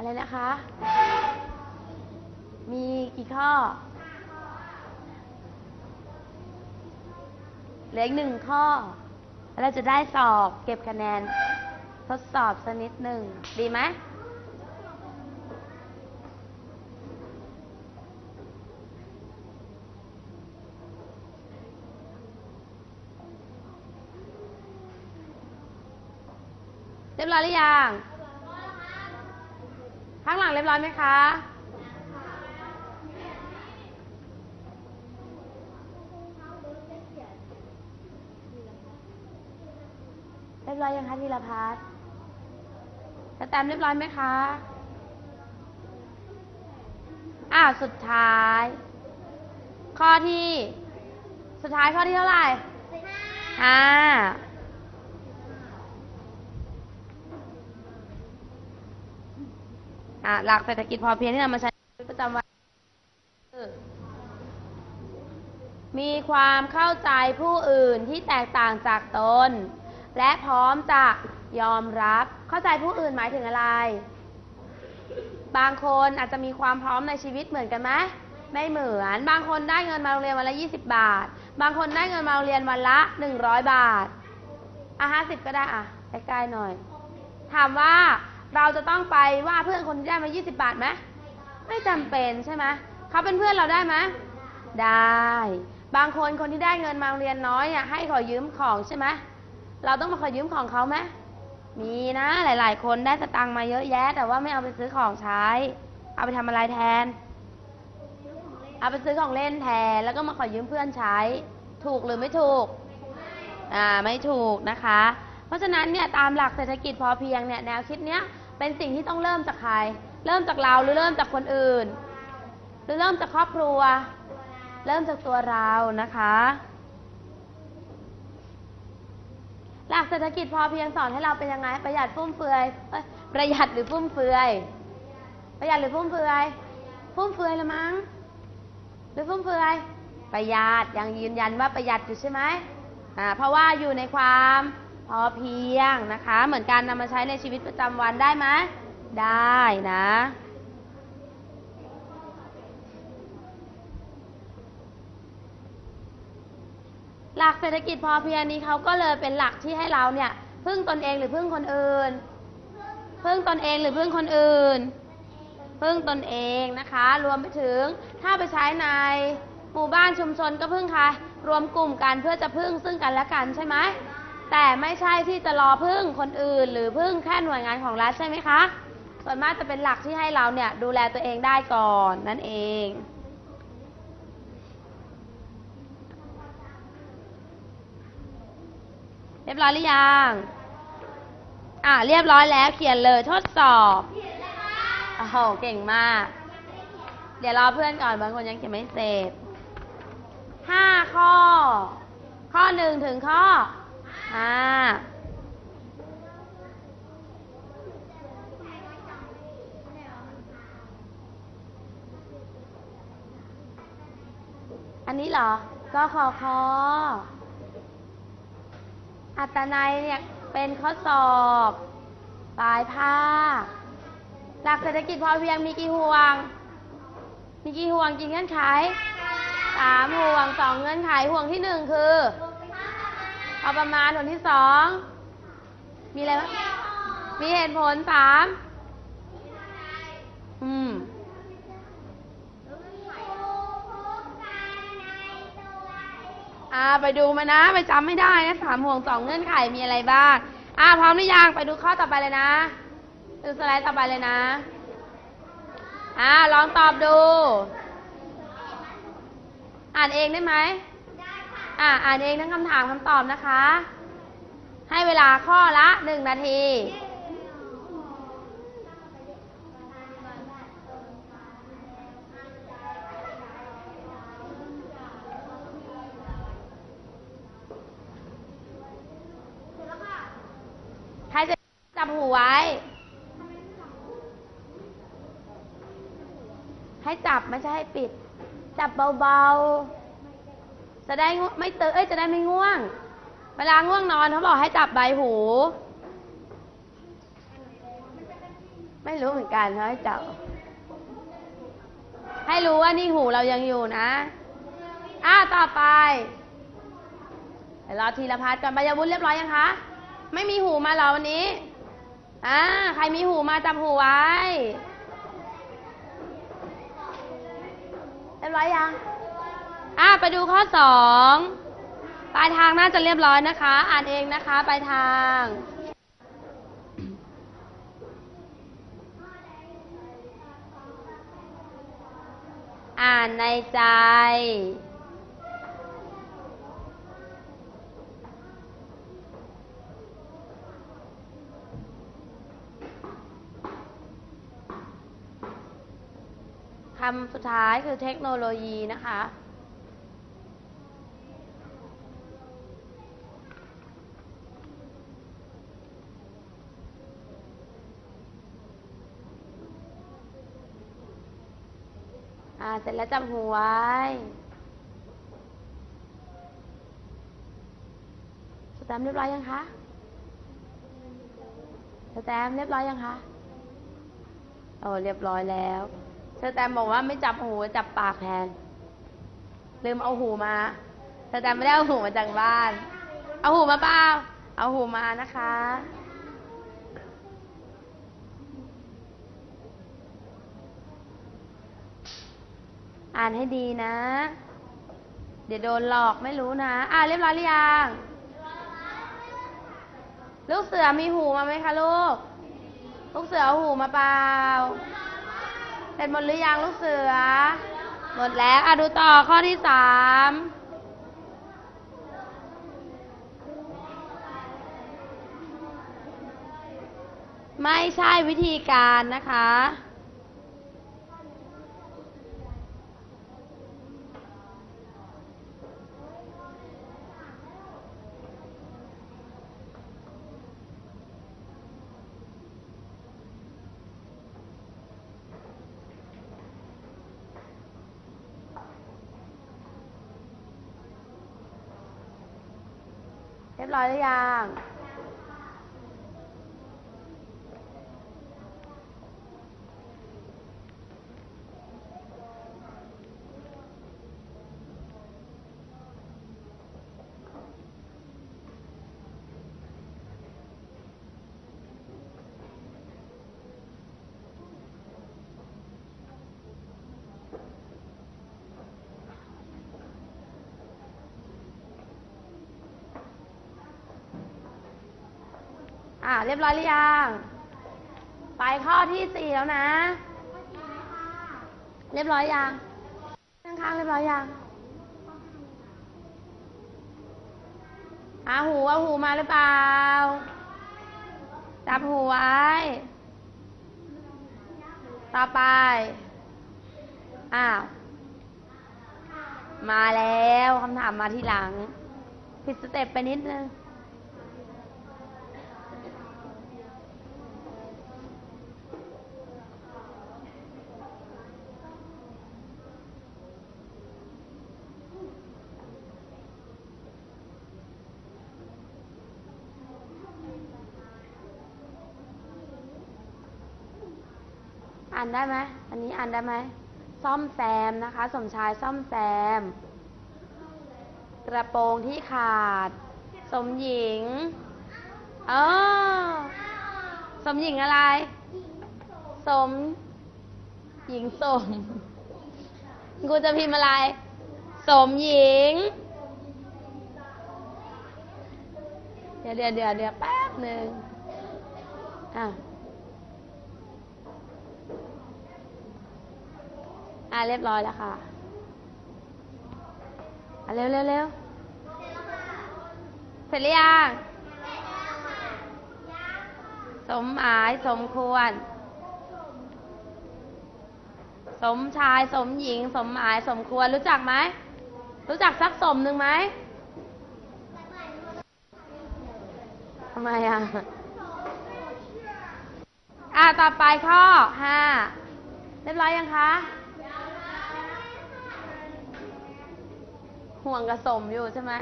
อะไรนะคะ มีกี่ข้อ เหลืออีกหนึ่งข้อ แล้วเราจะได้สอบเก็บคะแนน ทดสอบสักนิดหนึ่ง ดีไหมเรียบร้อยหรือยัง ข้างหลังเรียบร้อยไหมคะ เรียบร้อยยังคะธีรพัฒน์สแตมป์เรียบร้อยไหมคะ อ่าสุดท้าย ข้อที่ สุดท้ายข้อที่เท่าไหร่ห้า อะหลักเศรษฐกิจพอเพียงที่นำมาใช้ในชีวิตประจำวันมีความเข้าใจผู้อื่นที่แตกต่างจากตน และพร้อมจะยอมรับ เข้าใจผู้อื่นหมายถึงอะไร บางคนอาจจะมีความพร้อมในชีวิตเหมือนกันไหมไม่เหมือน บางคนได้เงินมาโรงเรียนวันละ 20 บาท บางคนได้เงินมาโรงเรียนวันละ 100 บาท อะห้าสิบก็ได้อะใกล้ๆหน่อย ถามว่า เราจะต้องไปว่าเพื่อนคนที่ได้มา 20 บาทไหมไม่จำเป็นใช่ไหมเขาเป็นเพื่อนเราได้ไหมได้ บางคนคนที่ได้เงินมาเรียนน้อยอะให้ขอยืมของใช่ไหมเราต้องมาขอยืมของเขาไหมมีนะ หลาย ๆ คนได้สตังค์มาเยอะแยะ แต่ว่าไม่เอาไปซื้อของใช้ เอาไปทำอะไรแทน เอาไปซื้อของเล่นแทน แล้วก็มาขอยืมเพื่อนใช้ ถูกหรือไม่ถูก อ่า ไม่ถูกนะคะ เพราะฉะนั้นเนี่ยตามหลักเศรษฐกิจพอเพียงเนี่ยแนวคิดเนี้ย เป็นสิ่งที่ต้องเริ่มจากใคร เริ่มจากเราหรือเริ่มจากคนอื่น หรือเริ่มจากครอบครัว เริ่มจากตัวเรานะคะ หลักเศรษฐกิจพอเพียงสอนให้เราเป็นยังไง ประหยัดฟุ่มเฟือยเอ้ยประหยัดหรือฟุ่มเฟือย ประหยัดหรือฟุ่มเฟือย ฟุ่มเฟือยละมั้ง หรือฟุ่มเฟือย ประหยัดยังยืนยันว่าประหยัดอยู่ใช่ไหมอ่าเพราะว่าอยู่ในความ พอเพียงนะคะ เหมือนการนำมาใช้ในชีวิตประจำวันได้ไหมได้นะ หลักเศรษฐกิจพอเพียงนี้เขาก็เลยเป็นหลักที่ให้เราเนี่ยพึ่งตนเองหรือพึ่งคนอื่น พึ่งตนเองหรือพึ่งคนอื่น พึ่งตนเองนะคะ รวมไปถึงถ้าไปใช้ในหมู่บ้านชุมชนก็พึ่งใครรวมกลุ่มกันเพื่อจะพึ่งซึ่งกันและกันใช่ไหม แต่ไม่ใช่ที่จะรอพึ่งคนอื่น หรือพึ่งแค่หน่วยงานของรัฐใช่ไหมคะ ส่วนมากจะเป็นหลักที่ให้เราเนี่ยดูแลตัวเองได้ก่อนนั่นเองเรียบร้อยหรือยัง อ่าเรียบร้อยแล้วเขียนเลยทดสอบโอ้โหเก่งมาก เดี๋ยวรอเพื่อนก่อนบางคนยังเขียนไม่เสร็จห้าข้อ ข้อหนึ่งถึงข้อ ห้าอันนี้เหรอ ก็ขอคออัตนัยเนี่ยเป็นข้อสอบปลายภาคหลักเศรษฐกิจพอเพียงมีกี่ห่วง มีกี่ห่วงกี่เงื่อนไขสามห่วงสองเงื่อนไขห่วงที่หนึ่งคือ เอาประมาณห่วงที่สอง มีอะไรบ้างมีเหตุผลสามอืมอ่าไปดูมานะ ไปจำไม่ได้นะสามห่วงสองเงื่อนไขมีอะไรบ้างอ่าพร้อมหรือยังไปดูข้อต่อไปเลยนะดูสไลด์ต่อไปเลยนะอ่าลองตอบดู อ่านเองได้ไหม อ่าอ่านเองทั้งคำถามคำตอบนะคะ ให้เวลาข้อละหนึ่งนาทีใครจะจับหูไว้ ให้จับไม่ใช่ให้ปิด จับเบาๆ จะได้ไม่เตื่นเอ้ยจะได้ไม่ง่วง เวลาง่วงนอนเขาบอกให้จับใบหู ไม่รู้เหมือนกันเขาให้จับ ให้รู้ว่านี่หูเรายังอยู่นะอ่าต่อไปเดี๋ยวรอทีละพัดก่อนใบยาวุ้นเรียบร้อยยังคะ ไม่มีหูมาเหรอวันนี้อ่าใครมีหูมาจับหูไว้เรียบร้อยยัง อ่าไปดูข้อสองปลายทางน่าจะเรียบร้อยนะคะ อ่านเองนะคะปลายทางอ่านในใจ คำสุดท้ายคือเทคโนโลยีนะคะ เสร็จแล้วจับหูไว้ สแตมเรียบร้อยยังคะ สแตมเรียบร้อยยังคะ โอ้เรียบร้อยแล้ว สแตมบอกว่าไม่จับหูจับปากแทน ลืมเอาหูมา สแตมไม่ได้เอาหูมาจากบ้าน เอาหูมาเปล่า เอาหูมานะคะ อ่านให้ดีนะ เดี๋ยวโดนหลอกไม่รู้นะ อ่านเรียบร้อยหรือยัง ลูกเสือมีหูมาไหมคะลูก ลูกเสือหูมาเปล่า เสร็จหมดหรือยังลูกเสือ หมดแล้ว อะดูต่อข้อที่สามไม่ใช่วิธีการนะคะ เรียบร้อยหรือยัง อ่า เรียบร้อยหรือยัง ไปข้อที่สี่แล้วนะ เรียบร้อยยังข้างๆเรียบร้อยยังอาหูเอาหูมาหรือเปล่า จับหูไว้ ต่อไป อ้าว มาแล้วคำถามมาทีหลัง ผิดสเต็ปไปนิดนึง อ่านได้ไหมอันนี้อ่านได้ไหมซ่อมแซมนะคะ สมชายซ่อมแซม กระโปรงที่ขาด สมหญิงเออสมหญิงอะไร สม หญิงสมกูจะพิมพ์อะไร สมหญิง เดี๋ยวเดี๋ยวเดี๋ยวเดี๋ยวแป๊บหนึ่งอะ อะเรียบร้อยแล้วค่ะอะเร็วเร็วเร็วเสร็จหรือยังสมหมายสมควร สมชายสมหญิง สมหมายสมควรรู้จักไหม รู้จักสักสมหนึ่งไหมทำไมอะ อะ ต่อไปข้อห้าเรียบร้อยยังคะ ห่วงกับสมอยู่ใช่ไหม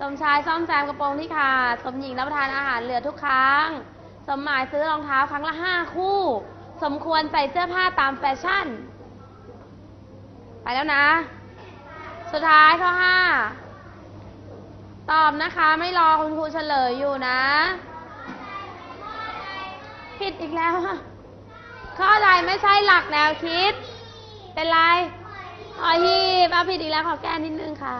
สมชายซ่อมแซมกระโปรงที่ขาด สมหญิงรับประทานอาหารเหลือทุกครั้ง สมหมายซื้อรองเท้าครั้งละห้าคู่ สมควรใส่เสื้อผ้าตามแฟชั่น ไปแล้วนะ สุดท้ายข้อห้า ตอบนะคะไม่รอคุณครูเฉลยอยู่นะ ผิดอีกแล้ว ข้อใดไม่ใช่หลักแนวคิด เป็นไร อ๋อฮีบเอาผิดอีกแล้วขอแก้นิดนึงค่ะ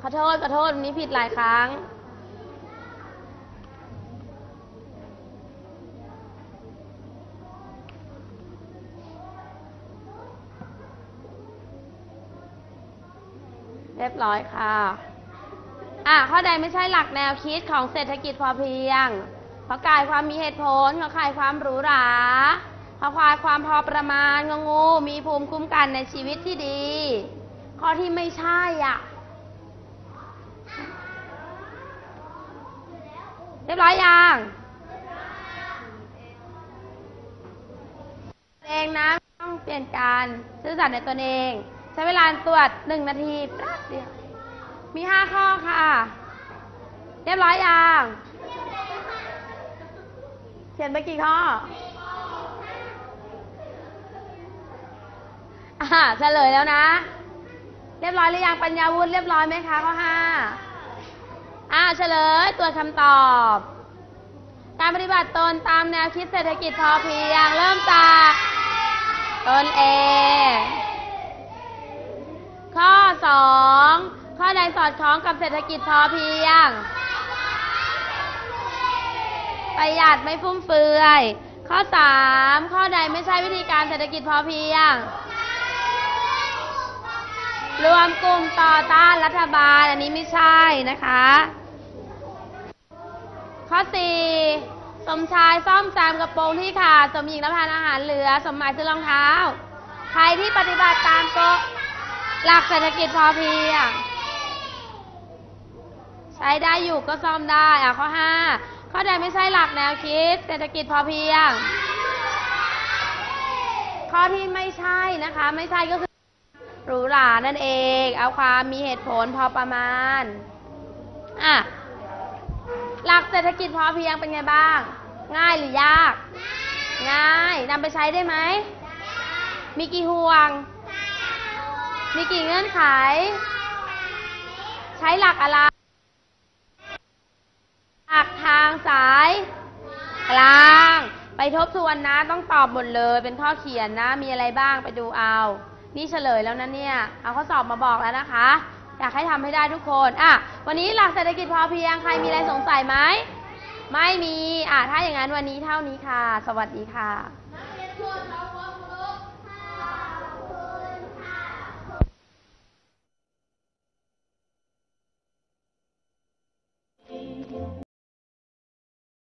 ขอโทษขอโทษวันนี้ผิดหลายครั้ง เรียบร้อยค่ะ อะ ข้อใดไม่ใช่หลักแนวคิดของเศรษฐกิจพอเพียง ขอกายความมีเหตุผล ขอขายความหรูหรา ขอควายความพอประมาณงงูมีภูมิคุ้มกันในชีวิตที่ดี ข้อที่ไม่ใช่อะเรียบร้อยยังเองนะต้องเปลี่ยนการซื่อสัตย์ในตนเอง ใช้เวลาตรวจหนึ่งนาทีแป๊บเดียวมีห้าข้อค่ะ เรียบร้อยยังเขียนไปกี่ข้อ อ่าเฉลยแล้วนะ เรียบร้อยหรือยังปัญญาวุฒิเรียบร้อยไหมคะข้อห้าอ่าเฉลยตัวคำตอบ การปฏิบัติตนตามแนวคิดเศรษฐกิจพอเพียง เริ่มจากตนเองข้อ2ข้อใดสอดคล้องกับเศรษฐกิจพอเพียง ประหยัดไม่ฟุ่มเฟือย ข้อ3ข้อใดไม่ใช่วิธีการเศรษฐกิจพอเพียง รวมกลุ่มต่อต้านรัฐบาล อันนี้ไม่ใช่นะคะ ข้อ4สมชายซ่อมแซมกระโปรงที่ขาดสมหญิงรับทานอาหารเหลือ สมหมายซื้อรองเท้า ใครที่ปฏิบัติตามก็หลักเศรษฐกิจพอเพียงใช้ได้อยู่ก็ซ่อมได้อะข้อ5ข้อใดไม่ใช่หลักแนวคิด เศรษฐกิจพอเพียง ข้อที่ไม่ใช่นะคะ ไม่ใช่ก็คือ หรูหรานั่นเอง เอาความมีเหตุผลพอประมาณอะหลักเศรษฐกิจพอเพียงเป็นไงบ้าง ง่ายหรือยาก ง่ายนำไปใช้ได้ไหม มีกี่ห่วง มีกี่เงื่อนไข ใช้หลักอะไร หลักทางสาย กลาง ไปทบทวนนะ ต้องตอบหมดเลย เป็นข้อเขียนนะ มีอะไรบ้างไปดูเอา นี่เฉลยแล้วนะเนี่ย เอาข้อสอบมาบอกแล้วนะคะ อยากให้ทำให้ได้ทุกคน อะ วันนี้หลักเศรษฐกิจพอเพียง ใครมีอะไรสงสัยไหม ไม่มี อะ ถ้าอย่างนั้นวันนี้เท่านี้ค่ะ สวัสดีค่ะ